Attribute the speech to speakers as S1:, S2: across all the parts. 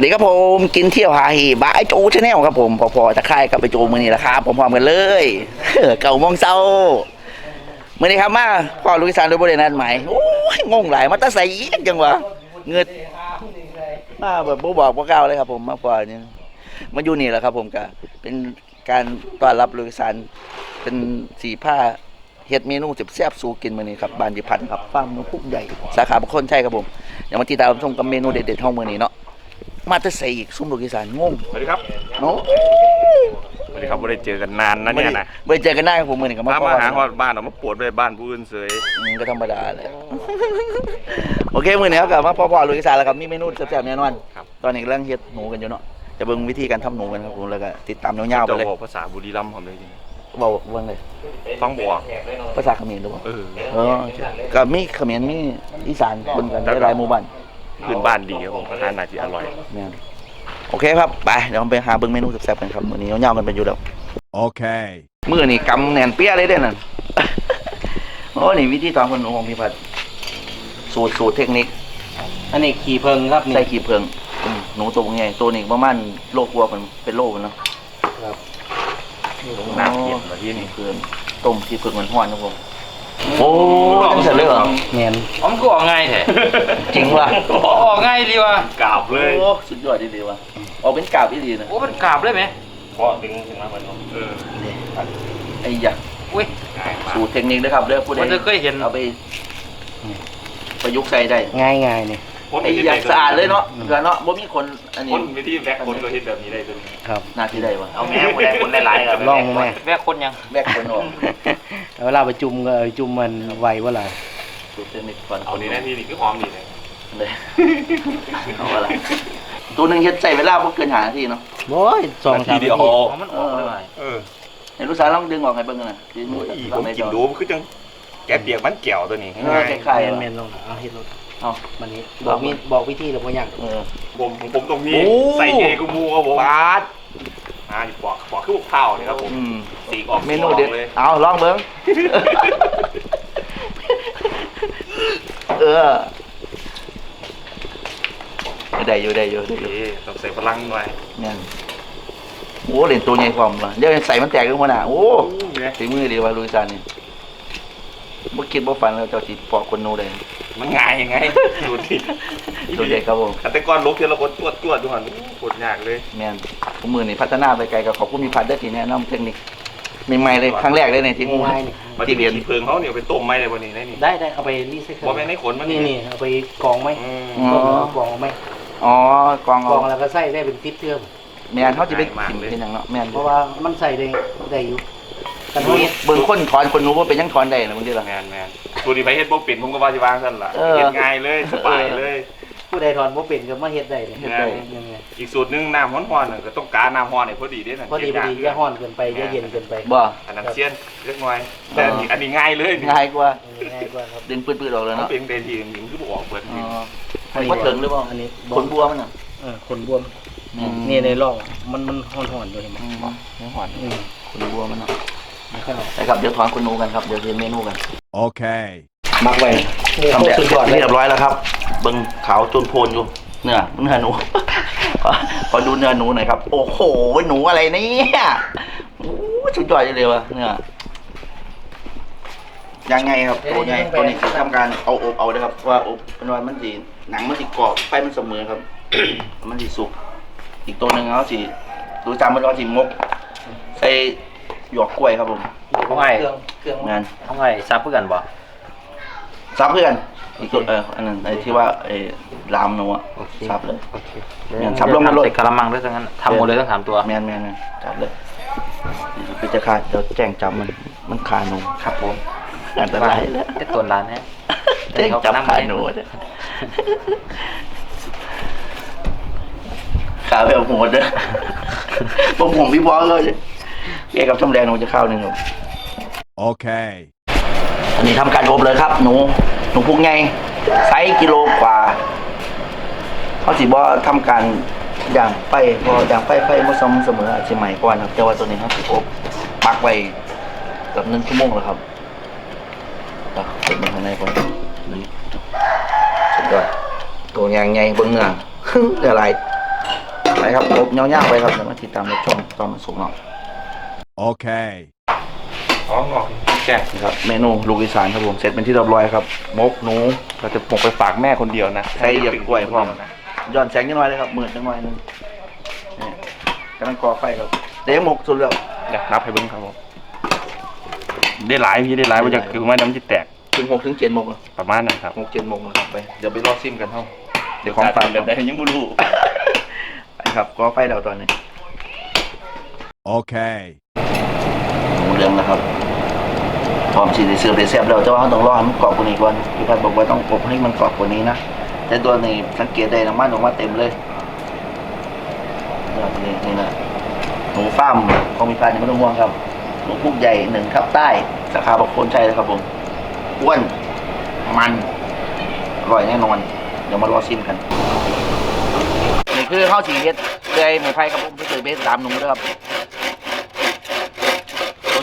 S1: สวัสดีครับผมกินเที่ยวหาหีบายโจชาแนลครับผมพอพอตะไคร่กับไปโจมือนี่แหละครับพร้อมๆกันเลยเก่ามองเศร้ามื่อนี้ครับมาพ่อลุยสานโดยบริเวณนั้นหมายโอ้ยงงหลายมาตาใส่อีกจังวะเงืดมาแบบบ่บอกบ่กล่าวเลยครับผมมาพอนี่มาอยู่นี่แหละครับ ผมก็เป็นการต้อนรับลุยสานเป็นสีผ้าเฮ็ดเมนูแซ่บๆสูกินมื้อนี้ครับบ้านยิพันธ์ครับฟาร์มนกพุกใหญ่สาขาบุคคลใช่ครับผมอย่ามาติดตามชมกับเมนูเด็ดๆห้องมื้อนี้เนาะ มาแต่ใส่อีกซุ่มลูกอีสานงง
S2: สวัสดีครับ
S1: เนาะ
S2: สวัสดีครับไม่ได้เจอกันนานนะเนี่ยนะ
S1: ไม่ได้เจอกันหน้าครับผมมือหนึ่งกับ
S2: มา
S1: พ่อ
S2: มาหาฮอดบ้านเอามาปวดด้วยบ้านผู้อื่นเสย
S1: อืมก็ธรรมดาเลยโอเคมือนี้ครับกลับมาพ่อพ่อลูกอีสานแล้วครับมีเมนูแซ่บๆแน่นอน
S2: ครับ
S1: ตอนนี้กำลังเฮ็ดหนูกันอยู่เนาะจะเบิ่งวิธีการทำหนูกันครับผมแล้วก็ติดตามยาวๆไป
S2: จะ
S1: เลย
S2: บอกภาษาบุรีรัมย์ผมเลยจริง
S1: เว้าเบิ่งเลย
S2: ฟังบอก
S1: ภาษาเขมรด้วยบ่
S2: เออ
S1: เออก็มีเขมรมีอีสานปนกันหลายๆหมู่บ้าน
S2: พื้นบ้านดีครับผมอาหารน่าจะอร่อย
S1: แม่นโอเคครับไปเดี๋ยวผมไปหาเบิ่งเมนูแซ่บๆกันครับมื้อนี้ยาวๆกันไปอยู่แล้ว
S3: Okay.
S1: มือนี่กำแน่นเปี้ยเลยเด้อนั่น โอ้นี่วิธีตอนคนหนูของพี่พัดสูตรสูตรเทคนิค
S4: อันนี้ขี่เพิงครับนี่
S1: ใส่ขี้เพิงอืมหนูตัวใหญ่ตัวนี้ประมาณโลกวัวมันเป็นโลมันเนาะ
S2: น้ำเย็นมาที่นี่
S1: เพิงต้มขี้เพิงมันห้อนนะผม โอ้ตั้งแต่เลยเหรอ
S4: เนียน
S5: อ๋อมันก็ออกง่ายแท้
S1: จริงว่ะ
S5: ออกง่ายดีว่ะ
S2: กราบเลย
S1: โอ้สุดยอดดีๆว่ะออกเป็นกาบดีๆนะ
S5: โอ้มันกราบเลยไหม
S2: เพราะดึงขึ้นมามันเออ
S1: นี่ไอ้ยะ
S5: อุ้ย
S2: ง่ายมาก
S1: สูตรเทคนิคนะครับเด้อผู้ใด
S5: มันจะเคยเห็น
S1: เอาไป ประยุกต์ใส่ได้
S4: ง่ายง่าย ๆนี่
S1: ไอ้ยะสะอาดเลยเนาะเกลือเนาะบ่มีคนอันนี้
S2: คนวิธีแบ็คคนก็เห็นแบบนี้ได้ตัวนี้
S4: ครับ
S1: หน้าที่ได้วะ
S2: เอาแม่คนได้คนได้หลายครับ
S4: ลองแม่
S5: แวกคนยัง
S1: แบกคนออก
S4: เวลาไปจุ่มก็เอาจุ่มมันไวว่าไร
S1: สูตรเทคนิคก่อน
S2: เอานี่นะนี่นี่คือหอมดีเลย
S1: เลยเอาอะไรตัวหนึ่งเฮ็ดใส่เวลาบ่เกินหานาทีเนาะ
S4: โอ้ยสองสาม
S2: เดียว
S4: นาที
S5: อ๋อมันออกเลยว่ะ
S2: เออ
S1: ไอ้ลูกสาวลองดึงออกให้เบิ่งกันนะที่
S2: โอ้
S1: มือย
S2: ผมกินดูมันคือจังแกะเปียกมันแก้วตัวนี้
S1: เออ
S2: ง่าย
S1: คล้าย
S4: แมน
S1: ๆ
S4: แม
S1: ว่ะ
S4: นลงหน่อยเอาเฮ็ดรถ
S1: เอา
S4: มันนี้บอกมีบอกวิธีหรือบ่ยัง
S1: เออ
S2: ผมผมผมตรงนี้
S1: โอ้
S2: ใส่เกกูมูครับผม
S1: ปาด
S2: อ่าอยู่ปอกปอกคือพวกข้าวนี่ครับผม
S1: อืม
S2: สีกออก
S1: เมนูเด็ด
S2: เลย
S1: เอาลองเบิ่งเออได้อยู่ได้อยู่ได้อยู่
S2: เอ๊ะต้องใส่พลังหน่อย
S1: เนี่ยโอ้เล่นตัวใหญ่ความว่ะเดี๋ยวใส่มันแตกลงมาหน่ะโอ้
S2: เนี่ย
S1: ฝีมือดีว่ะลุยซานนี่ บ่คิดบ่ฝันแล้วเจ้าสิปอกคนหนูได้
S2: มันง่ายยังไง ดูดิ
S1: ตัวใหญ่ครับผม
S2: แต่ก่อนลบเทีละคนตรวจตรวจดูหันปวดยากเลย
S1: แม่นผมมือนี่พัฒนาไปไกลกับขอบคุณมีพัดได้ทีแนะนำเทคนิคใหม่ๆเลยครั้งแรกเลยในที่งู
S4: ง่ายนี่
S2: มา
S1: ที่
S2: ที่
S1: เรียน
S2: ขี้เพิงเขาเนี่ยเอาไปต้มไหมในวันนี้ได้นี่
S4: ได้ได้เอาไปรีไซเคิล
S2: บ่แม่นให้ขนมัน
S4: นี่นี่เอาไปกองไหม
S2: อืม
S1: อ๋อ
S4: ต้มแล้วกองเอาไหม
S1: อ๋อกอง
S4: ก
S1: เอา
S4: องแล้วก็ใส่ได้เป็นติ๊บเทื่อม
S1: แม่นเขาจะไปกินเป็นหยังเนาะแม่น
S4: เพราะว่ามันใส่ได้ได้อยู่ กัน
S1: เบิ่ง
S4: นี้
S1: เบิ่งคนถอนคนหนูว่าเป็นยังถอนได้นะบางทีล่ะ
S2: แมนแมนตัวนี้ไปเฮ็ดบ่เป็นผมก็ว่าสิวางซั่นล่ะ
S1: เออ
S2: เฮ็ดง่ายเลยสบายเลย
S4: ผู้ใดถอนบ่เป็นก็มาเฮ็ดได้เลย
S2: เฮ็ดได้
S4: ยังไง
S2: อีกสูตรหนึงน้ำร้อนๆน่ะก็ต้องการน้ำร้อนให้พอดีเด้นั่น
S4: พอดีพอดีอย่าร้อนเกินไปอย่าเย็นเกินไป
S1: บ่
S2: อันนั้นเสียนเล็กน้อยแต่อันนี้อันนี้ง่ายเลยนี่
S1: ง่ายกว่า
S4: ง่ายกว่าครับ
S1: ดึงปื้ดๆออกเลย
S2: มัน
S1: เนาะ
S2: เป็นเดทีหนึงคือบ่ออกเบิด
S1: อ๋
S2: นี่
S1: อมันบ่ถึงหรือเปล่า
S4: อันนี้
S1: คนบัวมันน่ะ
S4: เออคนบวม
S1: อืม
S4: นี่ในร่องมันมันห่อนๆอยู่เห็นไหม
S1: อืมไม่หวาน
S4: อืม
S1: คนบัวมันเนาะ
S4: มั นก็หน่อย
S1: ไปครับเดี๋ยวถอนคนหนูกันครับเดี๋ยวเรียนเมนูกัน
S3: Okay.
S1: มักไว้
S4: ทำ
S1: ทำ
S4: แบ
S1: แบบบ
S4: สุดยอดเลย
S1: เรียบร้อยแล้วครับเบิ่งขาวจนโพนอยู่เนื้อเนื้อหนูขอขอดูเนื้อหนูหน่อยครับ โอ้โหหนูอะไรเนี่ยโอ้สุดยอดเลยว่ะเนื้อยังไงครับตัวไงตัวนี้คือทำการเอาอบเอาเลยครับว่าอบเป็นว่ามันสีหนังมันสีกรอบไฟมันเสมอครับ มันสีสุกอีกตัวหนึ่งเขาสีดูจำมันว่าสีมกใส่ หยวกกล้วยครับผม
S5: เขาไง
S4: เครื่องเครื่อง
S1: งาน
S5: เขาไงซับเพื่อกันบ่
S1: ซับเพื่อนอีกตัวเอออันนั้นไอ้ที่ว่าไอ้ลามหนูอะซับเลย
S4: โอเค
S1: แม่นซับลงมาโลด
S5: ใส่กระมังด้วยทั้งนั้นทำหมดเลยทั้งสามตัว
S1: แมนแมนแมนจับเลยคือจะขาดเดี๋ยวแจ้งจับมันมันขาหนูครับผมอันตรายแล้ว
S5: จะตัวร้านเนี่ย
S1: แจ้งจับขาหนูเนี่ยขาแบบโหดเด้อผมผมพี่บอสเลย เกี่ยวกับช่ำแดงหนูจะเข้าหนึ่งครับ
S3: Okay.
S1: อันนี้ทำการอบเลยครับหนูหนูพุกไงไซส์กิโลกว่าเขาสิบ่ทำการย่างไฟพอย่างไฟไฟบ่สม่ำเสมออาจจะใหม่กว่านะครับแต่ว่าตัวนี้เขาสิอบปักไว้เกับหนึ่งชั่วโมงแล้วครับเอาเปิดมาข้างในก่อนนี่สุดยอดตัวใหญ่ใหญ่เบิ่งเนื้อ เนื้อลายไปครับอบเงาๆไปครับเดี๋ยวมาติดตามในช่วงตอนมันสุกเนาะ
S3: Okay.
S2: อ๋องอกแกง
S1: นี่ครับเมนูลูกอีสานครับผมเสร็จเป็นที่เรียบร้อยครับมกหนู
S2: เราจะปกไปฝากแม่คนเดียวนะ
S1: ใส่เหยียบกล้วยพร้อมย้อนแสงนิดหน่อยเลยครับมืดจังหน่อยหนึงนี่กำลังก่อไฟครับเดี๋ยวหมกสุดแล้ว
S2: อยากนับให้เบิ้งครับผมได้หลายพี่ได้หลายว่าจะคือว่าน้ำจะแตก
S1: ถึงหกถึงเจ็ดโมงเหรอ
S2: ประมาณนั้นครับ
S1: หกเจ็ดโมงนะครับไปเดี๋ยวไปรอซิมกันเท่าเดี๋ยวของฝาก
S2: แบบได้ยังไม่รู้
S1: ไปครับก่อไฟแล้วตอนนี้
S3: Okay.
S1: หมูเรืองนะครับพร้อมสีดเสือได้แซบแล้วแต่ว่าเราต้องรอให้มันกรอบกว่านี้ก่อนพี่พัดบอกว่าต้องอบให้มันกรอบกว่านี้นะแต่ตัวนี้สังเกตได้น้ำมันออกมาเต็มเลยนี่นี่นะหมูฟ้ามของมีพันนี่ไม่ต้องห่วงครับหมูพุกใหญ่หนึ่งทับใต้สาขาบางคนใช่เลยครับผมอ้วนมันอร่อยแน่นอนเดี๋ยวมารอชิมกันนี่คือข้าวสีเฮ็ดเลยหมูไผ่ครับผมที่เคยเบสตามหนุ่มด้วยครับ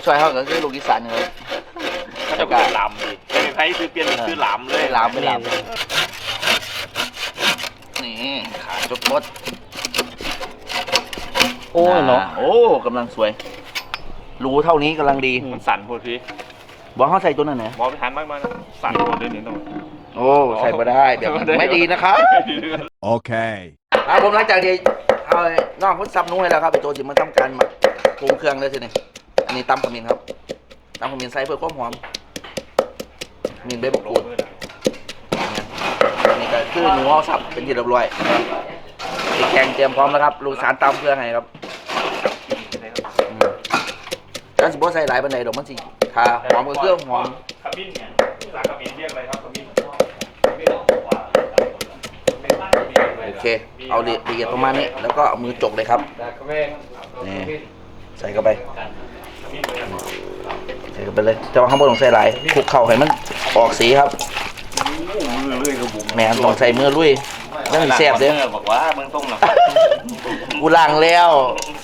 S1: ตัวช่วยเขาก็คือลูกอีสานนี่ครับ
S2: ถ้าจะเป็นลำดิไม่มีใครคือเปลี่ยนเป็นคือลำเลย
S1: ไม่ลามไม่ลามนี่ขาจดบด
S4: โอ้ยเนาะ
S1: โอ้กำลังสวย รูเท่านี้กำลังดี
S2: มันสั่นโพดพี่
S1: บอกเขาใส่ตัวนั้นไหน
S2: มองไปทันมากมันสั่นพดเดี๋ยวนี้ต้อง
S1: โอ้ใส่มาได้แบบนั้นไม่ดีนะครับ
S3: Okay.
S1: ครับผมหลังจากที่เอาน้องพุทธซับนู้นให้แล้วครับไอตัวที่มันทำการมักปรุงเครื่องเลยทีนี้ อันนี้ตำขมิ้นครับตำขมิ้นใส่เพื่อความหอมมิ้นใบบกรูดอันนี้ก็คือหนูเอาสับเป็นที่เรียบร้อยพริกแกงเตรียมพร้อมแล้วครับลูกสารตำเครื่องให้ครับอืมแล้วสิบใส่หลายบันไดดอกมันสิทาหอมกับเครื่องหอม
S2: ขมิ้นเนี่ยภาษาขมิ้นเรียกอะไรครับขมิ้น
S1: โอเค เอาละเอียดประมาณนี้ แล้วก็เอามือจกเลยครับนี่ใส่เข้าไป ใส่เข้าไปเลยแต่ว่าข้างบนต้องใส่หลายคลุกเข่าให้มันออกสีครับ
S2: มือเลื่อยกระบุง
S1: แหมต้องใส่มือลุยนั่นแซ่บเด้อ
S2: บอกว่าเมืองต้งหรอ
S1: กูล้างแล้ว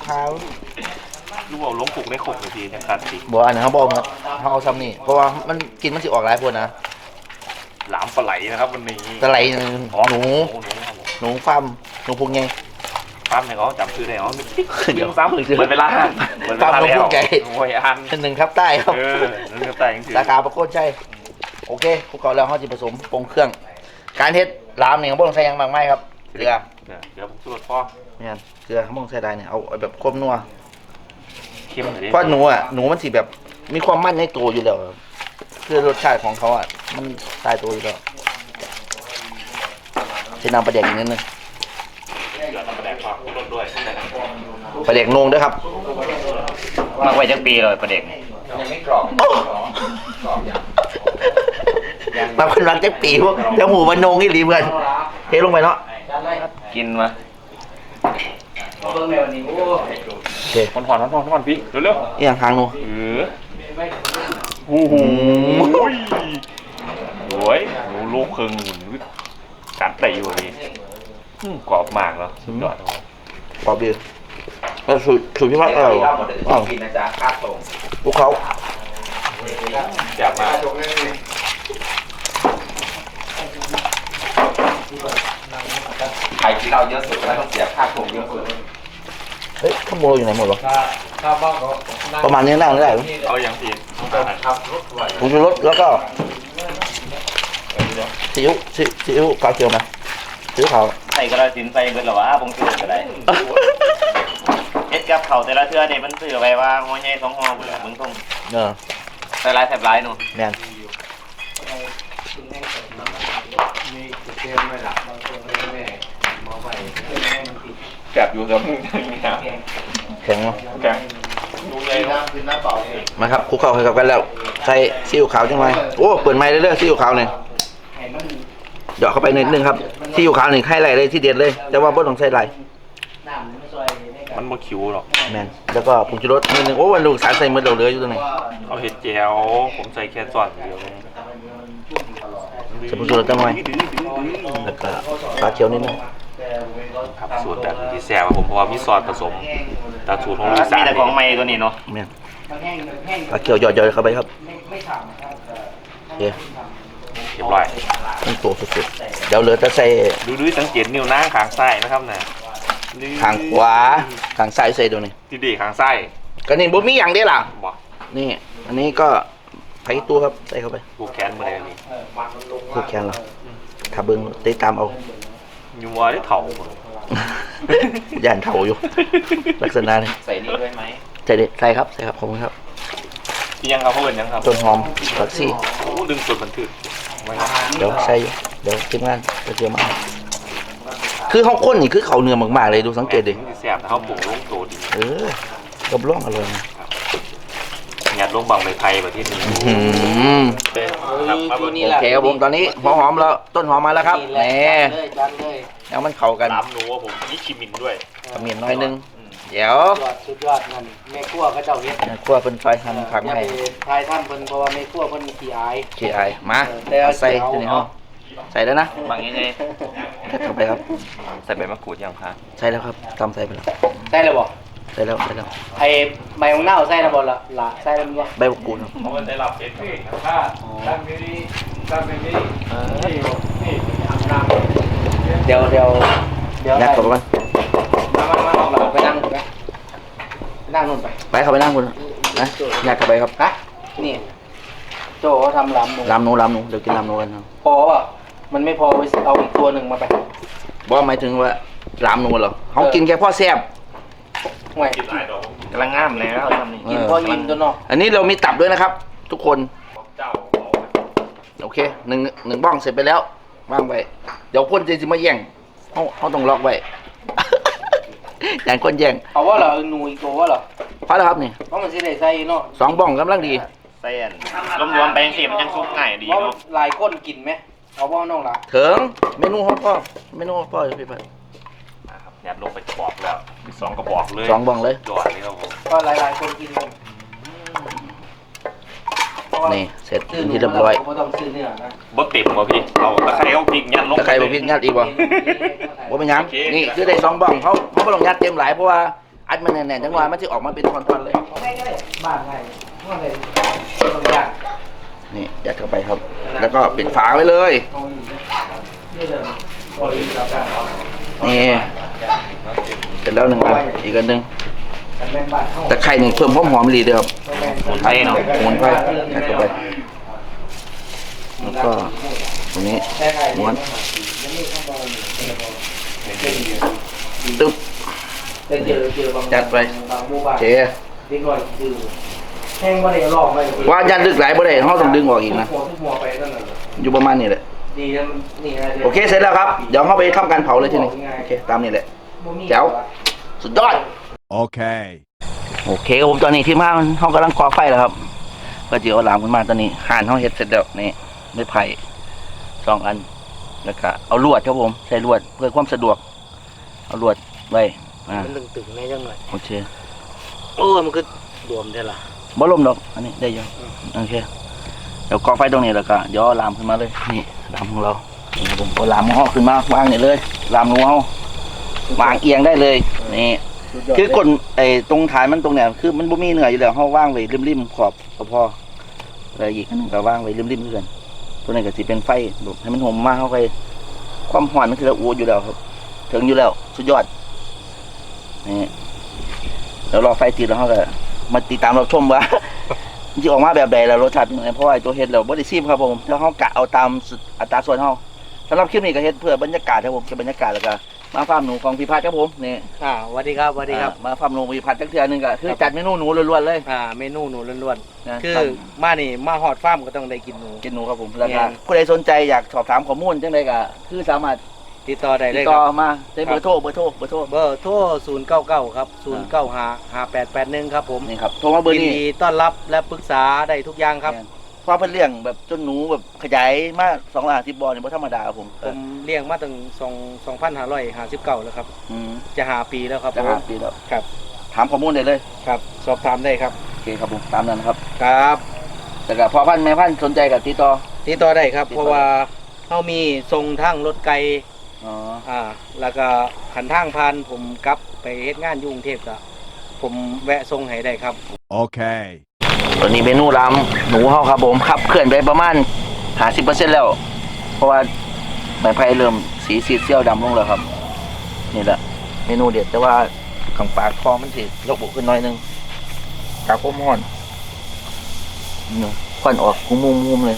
S1: ครับ
S2: รู้ว่าล้มปลุกได้ขบเลยทีนะครับสิ
S1: บอกอันนั้นเขาบอกครับเขาเอาซ้ำนี่เพราะว่ามันกินมันสิออกหลายพวกนะ
S2: หลามปลาไหลนะครับวันนี้
S1: ตะไลหนู
S2: โอ้หนูครับผม
S1: หนูฟาร์มหนูพวกไง
S2: ปั๊มเนี่ยเขาจำชื่อได้อ๋อ
S1: เดี๋ยว
S2: ซ้ำเลยเหมือนเวลาเหมือนเวลา
S1: ปั๊มนก
S2: แล้ว
S1: พวกไก่
S2: โอ้ยอัน
S1: เป็นหนึ่งครับใต้ครับ
S2: เออนั่นก็แต่จริง
S1: สาขาประโคนใช่โอเคพวกเขาแล้วเขาจะผสมปรุงเครื่อง การเฮ็ดรามเนี่ยเขาบ่ต้องใส่หยังบางไม้ครับเกลือ
S2: เดี๋ยวเดี๋ยวผมตรวจพ่อ
S1: เนี่ยเกลือเขาบ่ต้องใส่ได้เนี่ยเอาเอาแบบควบนัว
S2: เข้มหน่อยดิ
S1: เพราะหนูอะหนูมันสิแบบมีความมั่นในตัวอยู่แล้วครับคือรสชาติของเขาอะมันตายตัวอยู่แล้วใช้น้ำปลาแดกอีกนิดนึง
S2: เดี๋ยวเราไปแดก ความรสด้วยนะครับ
S1: ปลาแดกนงด้วยครับ
S5: มากไว้จักปีเลยประเด็ก
S1: บางคนรักจักปีพวกเจ้าหมูมันนงนี่รีเพื่อนเทลงไปเนาะ
S5: กินมา
S1: โอเค
S2: หอนหอนหอนหอนหอนพี่เร็ว
S1: เอียงหางหนู
S2: ๆเออโอ้โหโอ้ยหนูลูกครึ่งกัดแต่อยู่นี่อืมกรอบมากแล้วสุดยอดครับผม
S1: กรอบดีแล้วสูตรสูตรพี่พัดอร่อยว่ะอ้าว
S5: กินนะจ๊ะค่าส่ง
S1: พวกเขา
S2: จับมา
S5: ใครที่เราเยอะสุดก็ต้องเสียค่าส่งเยอะสุด
S1: เฮ้ยขโมยอยู่ไหนหมดวะประมาณนี้นั่งได้ไหม
S2: เอาอย่างพี่
S1: ผงชูรสแล้วก็ซีอิ๊วซีซีอิ๊วขาวเจียวไหมซีอิ๊วขาว
S6: ใส่กระสินใส่เบิดหรอวะบงชูก็ได้เฮ็ดกับเขาวแต่ละเทื่อเนี่ยมันซื้อไว้ว่าหัวใหญ่สองหัวพุ่นแหละมึงต้อง
S1: เออ
S6: ใส่หลายแถบหลายหนู
S1: แมน
S2: จับอยู่กับมึงนะ
S1: แข็งเนาะ
S2: แกงดูเลยเนาะ
S1: มาครับคลุกเข้าให้กับกันแล้ว ใส่ซีอิ๊วขาวจังไหมโอ้เปิดไม้เรื่อยๆซีอิ๊วขาวเนี่ย เหยาะเข้าไปนิดนึงครับซีอิ๊วขาวหนึ่งไข่ไหลเลยที่เด็ดเลย แต่ว่าบ่ต้องใส่ไหลาย
S2: มันบ่คิวหรอก
S1: แมนแล้วก็ผงชูรสนิดนึงโอ้วันลูกสารใส่มือเราเหลืออยู่ตรงไหน
S2: เอาเห็ดแจวผมใส่แค่ส่วนเดียว
S1: ใส่ผงชูรสจังไหมแล้วก็ปลาเขียวนิดนึง
S2: ครับสูตรแบบที่แซ่บครับผมเพราะว่ามีซอสผสมแต่สูตรของอีสา
S6: มี
S2: น
S6: แต่ของใหม่ตัวนี้เนาะ
S1: แมนปลาเขียวหยอดๆเข้าไปครับโอเค
S2: เรียบร้อย
S1: ต้องตัวสุดๆเดี๋ยวเหลือแต่ใส่
S2: ดูดูสังเกตนิ้วนางข้างซ้ายนะครับน่ะ
S1: ทางขวาทางซ้ายใส่ดูนี่
S2: ที่ดีข้างไส้
S1: ก็นี่บ่มีอย่างเด้ล่ะ
S2: บอก
S1: นี่ อันนี้ก็ไผตัวครับใส่เข้าไป
S2: ผูกแขนมาเลยนี่
S1: ผูกแขนเราถ้าเบิ่งติดตามเอา
S2: ยัวได้เถ่า
S1: ย่านเถาอยู่ ลักษณะนี้
S5: ใส่นี่ด้วยไหม
S1: ใส่ดิใส่ครับใส่ครับขอบคุณครับ
S2: ที่ยังครับเพื่อนยังครับ
S1: ต้นหอมผักชี
S2: โอ้ดึงสุดบันทึกไว้นะ
S1: เดี๋ยวใส่อยู่เดี๋ยวทีมงานจะเตรียมมาให้คือเขาข้นนี่คือเขาเนื้อมากๆเลยดูสังเกตดิ
S2: มันสิแสบนะเขาปรุงลงโตดี
S1: เออกับร่องอร่อยนะ
S2: ยัดลงบังใบไผ่แบบที่นี้
S1: อืม
S2: ครับมาเบิ่ง
S1: โอเคครับผมตอนนี้หัวหอมแล้วต้นหอมมาแล้วครับ
S4: แห
S1: แห
S4: ละ
S1: น่
S4: เลยจันเลย
S1: แล้วมันเข้ากัน
S2: น้ำหนูว่าผมนี่คิมินด้วย
S1: ขมิ้นน้อยนึง เดี๋ยว
S4: ยอดสุดยอดนั่นแม่ครัวเขาเจ้าเฮ็ด
S1: คั่วเป็นซอยหั่นผัก
S4: อย่า
S1: ให้
S4: ไปทายท่านเพิ่นเพราะว่าแม่ครัวเพิ่นขี้อาย
S1: ขี้อายมาเอาใส่ทีนี้เฮาใส่แล้วนะ
S5: บางยังไง
S1: ใส่เข้าไปครับ
S5: ใส่ใบมะกรูดยังคะ
S1: ใส่แล้วครับตำใส่ไปแล้ว
S4: ใส่เลยบ่
S1: ใส่แล้วใส่แล้ว
S4: ไอ้ใบของเน่าใส่แล้วบ่ล่ะล่ะใส่แล้วบ่
S1: ใบมะกรูดครับ
S2: เพราะมันได้รับเอฟเฟกต์ถ้าตั้งนี้ตั้งนี้
S4: เดี๋ยวเดี๋ยวเดี๋ยว
S1: ยัดเข้าไปก่อน
S4: มามามาเราไปนั่งไปไป นั่งนู่นไป
S1: ไปเข้าไปนั่งคุณนะยัดเข้าไปครับ
S4: ฮะนี่โจเขาทำลำหมู
S1: ลำหนูลำหนูเดี๋ยวกินลำหนูกันครับ
S4: พอป่ะมันไม่พอไปเอาอีกตัวหนึ่งมาไป
S1: บอกหมายถึงว่าลำหนูเหรอเขากินแค่พ่อแซ่บ
S4: ห่วย
S2: กินหลายดอก
S5: กำลังงามเลยแล้วทำนี่
S4: กินพอยินตัวนอก
S1: อันนี้เรามีตับด้วยนะครับ ทุกคน
S2: เจ้า
S1: โอเคหนึ่งหนึ่งบ้องเสร็จไปแล้ววางไว้เดี๋ยวพ่นจะจะมาแย่งเขาเขาต้องล็อกไว้ อย่างคนแย่ง
S4: เอาว่าเหรอหนูอีกตัวว่าเหรอ
S1: พอแล้วครับนี่
S4: เพราะมันสิได้ใส่เนาะ
S1: สองบ้องกำลังดี
S6: ใส่อันรวมๆไปจังซี่มันยังซุกง่ายดี
S4: เพราะ
S6: เนาะ
S4: หลายคนกินไหมเอาว่าน้องละ
S1: ถึงเมนูของพ่อเมนูของพ่ออยู่พี่พัด
S2: นะครับยัดลงไปกระบอกแล้วมีสองกระบอกเลย
S1: สองบ้องเลย
S2: ยอดเลยครับผม
S4: ก็หลายหลายๆคนกินกัน
S1: นี่เสร็จ
S4: ซื้อ
S1: เป็น
S4: หนู
S1: ที่เรียบร้อย
S4: ก็ต้องซื้อเนื้อนะ
S2: บ่เต็มบ่พี่เอาตะไคร้เอาพริกยัดลง
S1: ตะไคร้บ่พริกยัดอีกบ่ว่าเป็นหยังนี่คือได้สองบ้องเขาเขาไม่ต้องยัดเต็มหลายเพราะว่าอัดมันแน่นๆจังหวะมันจะออกมาเป็นท่อนๆเลย
S4: ง่ายก็ได้บ้านง่ายง่ายเลยตรงยาก
S1: นี่ยัดเข้าไปครับ แล้วก็ปิดฝาไว้เลย
S4: นี่เลยพอดีแล้วกัน
S1: นี่เสร็จแล้วหนึ่งอันอีกอันหนึ่ง
S4: แต่แม่บ้านเข้า
S1: ตะไคร้นี่เพิ่มความหอมดีเลยครับ
S4: สมุนไพรเนาะ
S1: สมุนไพรยัดเข้าไปแล้วก็ตรงนี้ม้วนตึ๊บ
S4: เจอเจอบาง
S1: จัดไป
S4: บางหมู่บ้าน
S1: เจ
S4: เด็กน้อยคือแห้งว่าได้ลอกไป
S1: ว่ายัดลึกหลายบ่ได้เขาต้องดึงออกอีกนะ
S4: หัวทุกหัวไปนั่นแหละ
S1: อยู่ประมาณนี้แหละ
S4: ดีนะมันนี่นะ
S1: โอเคเสร็จแล้วครับ เดี๋ยวเขาไปทำการเผาเลยทีนี้โอเคตามนี้แหละแจ๋วสุดยอด
S3: Okay.
S1: โอเคครับผมตอนนี้ที่มาเขากำลังก่อไฟแล้วครับก็จะเอาหลามขึ้นมาตอนนี้ห่านเขาเฮ็ดเสร็จแล้วนี่ไม่ไผ่สองอันแล้วก็เอาลวดครับผมใส่ลวดเพื่อความสะดวก เอาลวดไว้อ่า
S4: มันตึงๆแน่จังหน่อย
S1: โอเค
S4: เออมันคือรวมได้ล่ะ
S1: บ่ลมดอก อันนี้ได้อยังโอเคเดี๋ยวก่อไฟตรงนี้แล้วก็เดี๋ยวเอาหลามขึ้นมาเลยนี่หลามของเรานี่ครับผมเอาหลามของเขาขึ้นมาวางนี่เลยหลามของเขาวางเอียงได้เลยนี่ คือกลไอ้ตรงฐานมันตรงเนี้ยคือมันบ่มีเนื้ออยู่แล้วเฮาว่างไว้ริมๆขอบก็พอแล้วอีกอันหนึงก็ว่างไว้ริมๆเพื่อนตัวนี้ก็สิเป็นไฟแบบให้มันห่มมาเข้าไป ความร้อนมันคือละอูอยู่แล้วครับ ถึงอยู่แล้ว สุดยอดนี่แล้วรอไฟติดแล้วเฮาก็มาติดตามรับชมว่ามันสิออกมาแบบใดแล้วรสชาติเป็นยังไงเพราะว่าไอ้ตัวเฮ็ดแล้วบ่ได้ซีมครับผมแล้วเฮากะเอาตามสุดอัตราส่วนเฮาสำหรับคลิปนี้ก็เฮ็ดเพื่อบรรยากาศครับผมเก็บบรรยากาศแล้วก็ มาฟาร์มหนูของพี่พัดครับผมนี่
S4: อ่าสวัสดีครับสวัสดีครับ
S1: อ่ามาฟาร์มหนูพี่พัดจักเทื่อหนึงก็คือจัดเมนูหนูล้วนๆเลย
S4: อ่าเมนูหนูล้วน
S1: นะ
S4: ๆ คือ
S1: รับ
S4: มานี่มาฮอดฟาร์มก็ต้องได้กินหนู
S1: กินหนูครับผมแล้วก็
S4: แม่น
S1: ผู้ใดสนใจอยากสอบถามข้อมูลจังไดก็คือสามารถ
S4: ติดต่อได้
S1: ติ
S4: เล
S1: ด
S4: ย
S1: ต่
S4: ค
S1: อ
S4: รับ
S1: มาได้เบอร์โทรเบอร์โทรเบอร์โทร
S4: เบอร์โทร099ครับ095 5881 ครับผม
S1: นี่ครับโทรมาเบอร์
S4: ยิน
S1: นี้
S4: ดีต้อนรับและปรึกษาได้ทุกอย่างครับ
S1: เพราะเพิ่นเลี้ยงแบบจนหนูแบบขยายมา250บ่อนี่บ่ธรรมดาครับผม
S4: ผมเลี้ยงมาตั้ง2 2559แล้วครับ
S1: อืม
S4: จะหาปีแล้วครับ
S1: จะ
S4: ผม
S1: หาปีแล้ว
S4: ครับ
S1: ถามข้อมูลได้เลย
S4: ครับ สอบถามได้ครับ
S1: โอเคครับผมตามนั้นนะครับ
S4: ครับ
S1: แต่ก็พ่อพันธุ์แม่พันธุ์สนใจก็ติดต่อ
S4: ติดต่อได้ครับ
S1: ติดต่อ
S4: เพราะว่าเขามีทรงทางรถไกล
S1: อ๋อ
S4: อ่า แล้วก็ขันทางพานผมกลับไปเฮ็ดงานอยุ่กรุงเทพก็ผมแวะทรงให้ได้ครับ
S3: Okay.
S1: ตัวนี้เมนูลำหนูเฮาครับผมขับเคลื่อนไปประมาณ50%แล้ว เพราะว่าไม้ไผ่เริ่มสีสีเสี้ยวดำลงแล้วครับ นี่แหละเมนูเด็ดแต่ว่าของปากคอมันสิยกบุกขึ้นหน้อยหนึงจากพวกมอนนี่ควันออกมุมมุมๆเลย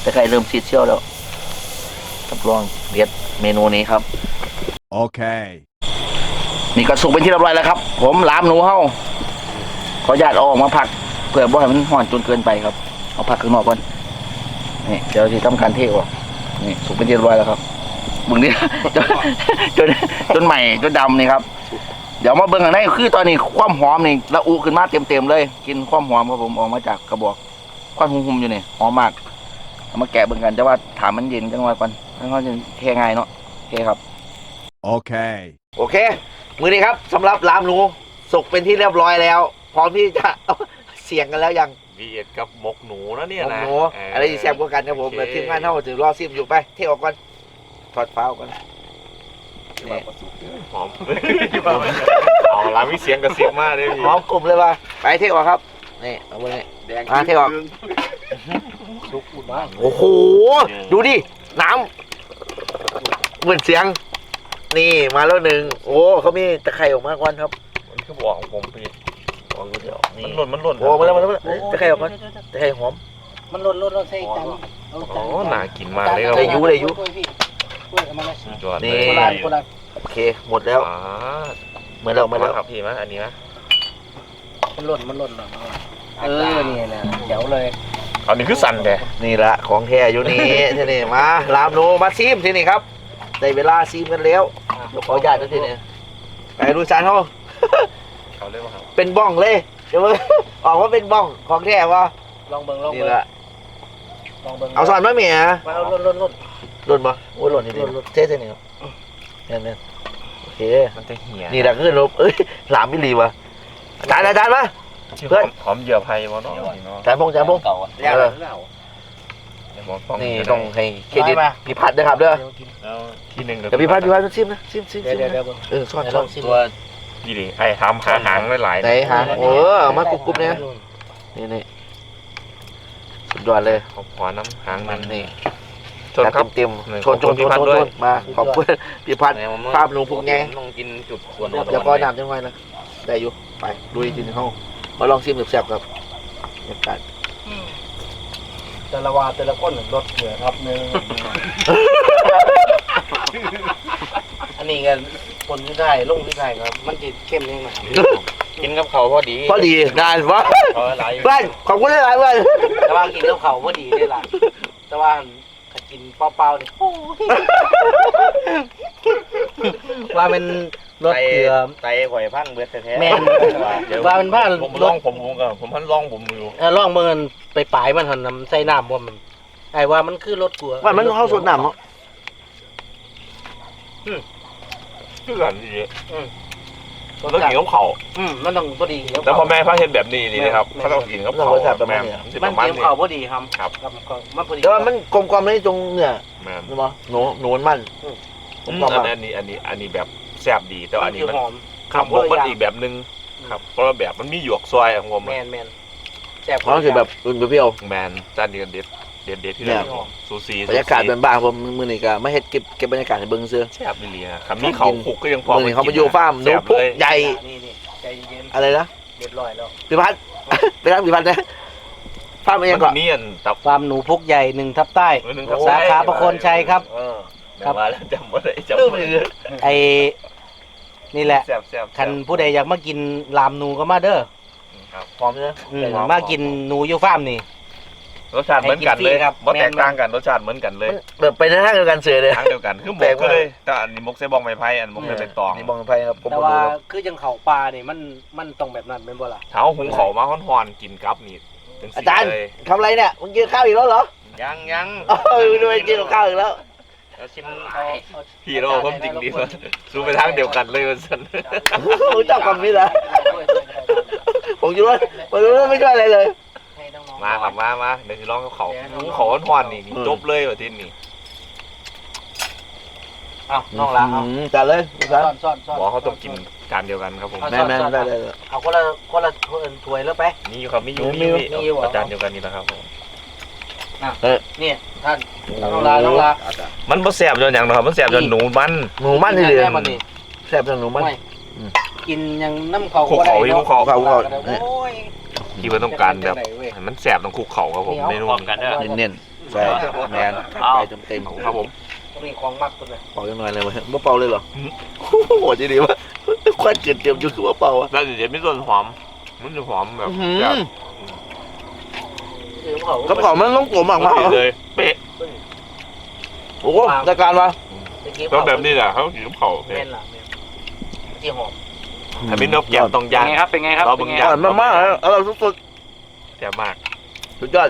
S1: แต่ใครเริ่มซีดเชี่ยวแล้วรับรองเด็ดเมนูนี้ครับ
S3: Okay.
S1: นี่ก็สุกเป็นที่เรียบร้อยแล้วครับ ผมลามหนูเฮาขออนุญาตเอาออกมาผักเพื่อบ่ให้มันห่อนจนเกินไปครับ เอาผักข้างนอกก่อนนี่เดี๋ยวที่ทำการเทออกนี่สุกเป็นที่เรียบร้อยแล้วครับบึงนี้จนจนจนใหม่จนดำนี่ครับ เดี๋ยวมาเบิ่งกันได้คือตอนนี้ความหอมนี่ละอุขึ้นมาเต็มๆเลย กินความหอมครับผมออกมาจากกระบอกควันหุ่มๆอยู่นี่หอมมากเอามาแกะเบิ่งกันแต่ว่าถามมันเย็นจังหวะก่อนแล้วก็จะเทง่ายเนาะโอเคครับ
S3: Okay.
S1: โอเค มือนี้ครับสำหรับลามหนูสุกเป็นที่เรียบร้อยแล้ว พร้อมที่จะ เสี่ยงกันแล้วยัง
S2: วีเอ็ดกับหมกหนูนะเนี่ย
S1: ผม
S2: นะ
S1: หนูอะไรที่แซ่บกว่ากันครับผม
S2: โอเค
S1: แต่ทีมงานเท่าถือรอซิมอยู่ไป เทออกก่อนถอดฟ้าออกก่อนนี่
S2: หอมเอาละมีเสียงกระซิบมากเลยพี่
S1: หอมกลุ่มเลยว่ะไปเทออกครับนี่เอาไว้นี่อ่าเทออก
S4: สุกอุดบ้าง
S1: โอ้โหดูดิน้ำเหมือนเสียง นี่มาแล้วหนึ่งโอ้เขามีตะไคร่ออกมาก่อนครับ
S2: มันคือบอกของผมพี่
S1: ออกเดี๋ยวนี่
S2: มันหล่นมันหล่น
S1: โอ้มาแล้วมาแล้วมาแล้วตะไคร่ออกก่อนตะไคร่หอม
S4: มันหล่นหล่นหล่นใส่จานเอา
S2: อ๋
S4: จา
S2: อนน่ากินมากเลยครับ
S1: ได้ยุได้ยุ
S4: ช่วยพี่ช่วยเอามาเลย
S2: สุดยอด
S1: นี่
S2: เลย
S4: โบราณโบราณ
S1: โอเคหมดแล้ว
S2: อ่า
S1: เหมือนแล้วเหมือน
S2: มา
S1: แล้ว
S2: ครับพี่มาอันนี้นะ
S4: มันหล่นมันหล่นหล่นเออนี่แหละเจ๋วเลย
S2: อันนี้คือสั่นแด
S1: นี่ละของแท้อยู่นี่ที่นี่มาลามโนมาซีมที่นี่ครับได้เวลาซีมกันแล้วเดี๋ยวขออนุญาตด้วยที่นี่ไปดูจานเขา
S2: เอาเลยว่าครับ
S1: เป็นบ้องเลย เดี๋ยวมึง ออกว่าเป็นบ้องของแท้วะ
S4: ลองเบิ่งลอง
S1: นี่
S4: เบิ่ง
S1: ละ
S4: ลองเบิ่ง
S1: เอาสอนมาเมีย
S4: มาเอาหล่นหล่นหล่น
S1: หล่นปะโอ้ยหล่นนี่ดิ
S4: หล่นหล่น
S1: เท่ๆนี่ครับเนี่ยเนี่ยโอเค
S2: มันจะเหี่ย
S1: นี่แหละคือลบเอ้ยหลามมิลีวะจานอาจารย์มา เพื่อน
S2: หอมเหยื่อไผ่บ่เนาะนี่เนาะ
S1: จานพงจานพง
S4: เก่าอะ
S1: เออ
S2: เดี๋ยวบอกต้อง
S1: นี่ต้องให้เครดิตพี่พัดด้วยครับเด้อ
S2: แล้วที่หนึ่ง
S1: เดี๋ยวพี่พัดพี่พัดซิมนะซิมซิม
S4: เดี๋ยว
S1: ซิม
S4: เดี๋ยว
S1: นะ
S4: เดี๋ยวเบิ่ง
S1: เออซ่อน
S4: ให้
S1: ซ่
S4: ล
S1: อ
S4: อนงชิม
S2: ตัว นี่ดิไอ้ทำหาหางหลายๆ
S1: ไหนหางเออเอามากรุบๆเนี่ยนี่นี่สุดยอดเลย
S2: ขอขอน้ำหางมัน
S1: นี่
S2: ชนครับ
S1: เต็ม
S2: หนึ่ง
S1: ๆชนชน
S2: ขอบคุณพี่
S1: ชน
S2: พัด
S1: ชน
S2: ด้วย
S1: ชนมาขอบคุณพี่พัดภาพหนูพุกไง
S5: ต้องกินจุดส่วน
S1: แล้วก็น้ำจังไงนะได้อยู่ไปลุยจริงห้องมาลองซิมแซ่บๆครับบรรยากาศ
S4: แต่ละวาแต่ละคนรสเหลือครับหนึงอันนี้กัน คนที่ได้ลงที่ได้ครับ มันจะเข้มยังไง
S5: กินกับเขาวพอดี
S1: พอดีงานวะ
S5: เขาหลาย
S1: เพื่อนขอบคุณหลายๆเพื่อน
S4: แต่ว่ากินแล้วเขาพอดีได้ล่ะแต่ว่าถ้ากินเปล่าๆเนี่ยโอ้ยว่าเป็นรสเกลือ
S5: ไตข่อยพังเบิดแท้ๆ
S4: แม่น
S5: เดี๋ยว
S4: ว่าเป็นผ้า
S2: ผม
S4: ร
S2: ลอ
S4: ส
S2: งผมผมกับผมพันลองผมอยู่
S4: เออลองเบิ่งมันไปปลายมันหันน้ำใส่น้ำว่ามันไอ้ว่ามันคือรสเกลือ
S1: ว่ามันเข้าสดน้ำเนาะ
S2: คือกันดี
S4: อืม
S2: แล้วกินกับเขาว
S4: อืมมันต้องพอดี
S2: แล้วพอแม่เขาเห็นแบบนี้นี่นะครับเขาต้องกินกับเขาวแม่สิป
S4: มัน
S2: ระมาณ
S4: เกี่ยว
S2: นี้
S4: ข้าวพอดีครับ
S2: ครับ
S4: ครับมันพอดี
S1: แต่ว่ามันกลมกลอมในตรงเนื้อ
S2: แม่น
S1: ใช่ไหมหนูหนูมันกลมกลอม
S2: อั
S1: มาก
S2: นอันนี้อันนี้อันนี้แบบแซ่บดีแต่ว่าอันนี้
S4: คือ
S2: มัน
S4: หอม
S2: ขับมกมันอีกแบบนึงครับเพราะว่าแบบมันมีหยวกซอยของผม
S4: แมนแมนแซ่บ
S1: มันก็คือแบบอุ่นเปรี้ยว
S2: แมนจานเดียวเด็ด เด็ดเด็ดที่
S1: เนี่
S2: ไหน
S1: ย
S2: ซูซี
S1: บรรยากาศเป็นบ้านผมมือนี่ก็ไม่เห็ดเก็บเก็บบรรยากาศให้เบิ่งซื้อ
S2: แซ่บไปเลยครับมีเขาคุกก็ยังพอ
S1: มือนี่เขามาอยู่ฟาร์มหนู
S2: แซ่บ
S1: พุก
S2: เลย
S1: ใหญ่
S4: นี่นี่ใจเย็น
S1: อะไรนะ
S4: เรียบร้อยแล้ว
S1: พี่พัดไปร้านพี่พัดนะฟาร์มอะไร
S2: มัน
S1: ก่อน
S2: มีอันตับ
S4: ฟาร์มหนูพุกใหญ่หนึ่งทับใต้
S2: หนึ่งครับ
S4: สาขาประโคนชัยครับ
S2: เออ
S4: ครับ
S2: มาแล้วจำไม่ได้จำ
S1: เออ
S2: ไม่
S1: ไม่
S2: ได้
S1: ได้
S4: ไอ้นี่แหละ
S2: แซ่บแซ่บ
S4: คันผู้ใดอยากมากินลามหนูก็มาเด้อ
S2: ครับ
S1: พร้อมใช่ไหม
S4: อืมมากินหนูอยู่ฟาร์มนี่
S2: รสชาติเหมือนกันเลย
S4: ให้กินฟรีครับ
S2: ว่าแตก
S4: แม่น
S2: ต่างกันรสชาติเหมือนกันเลย
S1: มันแบบไปในทางเดียวกันเสือเลย
S2: ทางเดียวกันคือหม
S1: แปล
S2: ก
S1: กมาก
S2: เลยแต่อันนี้มกใส่บองไม้ไผ่อันมกใส่เป็นตอง
S1: นี่บองไฟครับผม
S4: แต่
S1: มา
S4: ว่า
S1: ดูครับ
S4: คือจังเขาปลาเนี่ยมันมันต้องแบบนั้นเป็นบ่ล่ะ
S2: เท้าหุงเขามาฮ้อนๆกินกับนี่เป็นสี
S1: อาจารย์
S2: เลย
S1: ทำอะไรเนี่ยมึงกินข้าวอีกแล้วเหรอ
S5: ยังยัง
S1: เออดูไปกินกับข้าวอีกแล้ว
S5: เราชิม
S2: พี่เราผมจริงดีว่าสู้ไปทางเดียวกันเลยวันสัน
S1: ผมชอบคำนี้แหละผมคิดว่าผมคิดว่าไม่ช่วยอะไรเลย
S4: ให้น้องๆ
S2: มาครับมามาเดี๋ยวจะลองกับเขาหุงเขาฮ้อนๆนี่นี่
S1: อืม
S2: จบเลยว่าที่นี่
S4: เอาน้องละเอา
S1: อืมจัดเลยอาจาร
S4: ซ่อน
S1: ย์
S4: ซ่อนซ่อน
S2: บอกเขาต้องกินจานเดียวกันครับผม
S4: เอา
S1: แม่แม่ได้เลย
S4: เอาคนละคนละถ้วยแล้วไป
S2: มีอยู่ครับมีอยู่
S1: มี
S2: มี
S1: อยู่
S2: มี
S4: มีอยู่เหรอ
S2: อาจารย์เดียวกันนี่แหละครับผม
S4: นี่ท่านน้องลาน้องลา
S2: มันบ่แซ่บจนอย่างนะครับมันแซ่บจนหนูมัน
S1: หมูมันนี่เลย
S4: แม่มันนี่
S1: แซ่บจังหนูมัน
S4: ไม่กินยังน้ำเขา
S2: คุกเขาที่คุกเขา
S1: เขาเขา
S4: โอ้ย
S2: ที่มันต้องการแบบ
S4: จังไหนเว้ย
S2: มันแสบต้องคุกเขาครับผมเมนู
S6: พร้อมกันเด้อ
S1: เน้นๆใช่แมน
S6: เอา
S1: ไปเต็มๆ
S2: ครับผม
S4: มีของมักตัวเลย
S1: เป่าจังหน่อยเลยมั้ยบ่เป่าเลยเหรอโอ้โหจะดีวะควันเจ็ดเตรียมอยู่คือว่าเป่าอะ
S2: แล้วเดี๋ยวมีส่วนหอม มันจะหอมแบบ
S1: อื้อหือ
S2: แบบ
S1: กระเพรามันต้องกลมมาก
S2: พอ
S1: มาก
S2: ดีเลยเป๊ะ
S1: โอ้โหรายการวะ
S2: ก็แบบนี้แหละเขากินกับเขา
S4: แม่นล่ะแม่นที่หอม
S2: ถ้ามีนกแก้วต้อง
S6: เป็น
S2: ย่าง
S6: ไงครับ เป็นไงครับ
S2: เราเบิ่ง
S6: เป็นไง
S2: ย่
S1: อร่อยมากๆเลยอร่อยสุด
S2: แซ่บมาก
S1: ๆสุดยอด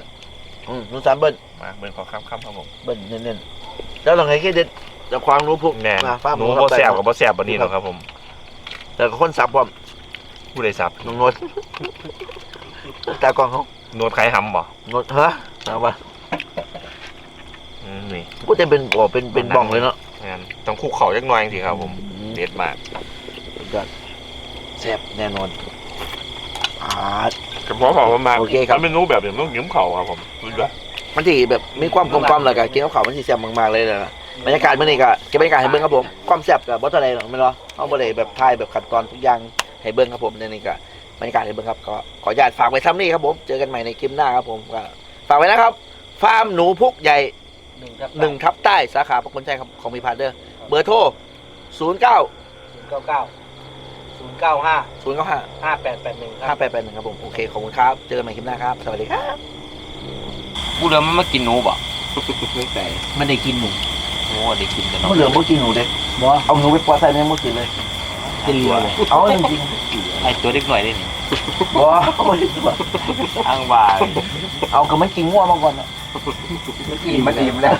S1: อืมนุ่นสามเบิ้ล
S2: มาเบิ่งขอข้ามข้ามครับผม
S1: เบิ้ลเน้นๆแล้วเราไงแค่เด็ดจะความรู้พวก
S2: แน่น
S1: มาฟ้า
S2: หนูบ่แซ่บกับบ่แซ่บปานนี้หรอกครับผม
S1: แต่ก็คนสับพร้อม
S2: ผู้ใดสับ
S1: น้องนดตากล้องเขา
S2: นวดไข่หำบ่
S1: นดฮะเอาปะ
S2: อืมนี่
S1: ก็จะเป็นบ่อเป็นเป็นบ่องเลยเนาะ
S2: งั้นต้องคุกเขาจักหน่อยสิครับผมเด็ดมาก
S1: สุดยอดแซ่บแน่นอนอ่า
S2: กระเพาะเผามันมา
S1: โอเคครับ
S2: มันเมนูแบบนี้มันต้องกินกับเขาครับผมสุดยอด
S1: มันที่แบบมีความกลมกล่อมเลยกับกินข้าวขาวมันที่แซ่บมากๆเลยนะบรรยากาศมื่อนี้ก็เก็บบรรยากาศให้เบิ้งครับผมความแซ่บกับบอสอะไรหรอกไม่รู้เอาบ่ได้แบบทายแบบขั้นตอนทุกอย่างให้เบิ้งครับผมในนี้ก็บรรยากาศให้เบิ้งครับก็ขออนุญาตฝากไว้ซ้ำนี่ครับผมเจอกันใหม่ในคลิปหน้าครับผมก็ฝากไว้นะครับฟาร์มหนูพุกใหญ่
S4: หนึ่งครับ
S1: หนึ่งทับใต้สาขาพระคุณชัยครับของมีพาร์ทเดอร์เบอร์โทร 0 9
S4: ศูนย์เก้าเก้าศูนย์เก้าห้า
S1: 0 9 5
S4: ห้าแปดแปดหนึ่งครับ
S1: 5 8 8 1ครับผมโอเคขอบคุณครับ เจอกันใหม่คลิปหน้าครับ สวัสดีครับ
S6: กูเดิมมันมากินหนูบ่
S1: ไม่แต่
S4: มันได้กินหมู
S6: โอ้ได้กินกัน
S1: เมื่อเหลือเมื่อกินหนูเด็กเอาหนูไปปล่อยใส่ในเมื่อคืนเลย
S4: กินเรือ
S1: เอาจริง
S6: ไอตัวเล็กหน่อยได้นี่
S1: ๆบ่ไม่ได้ตัว
S6: อ้างว่า
S1: เอาก็ไม่กินง่วงมาก่อนนะ
S4: กินมาดีมแล้ว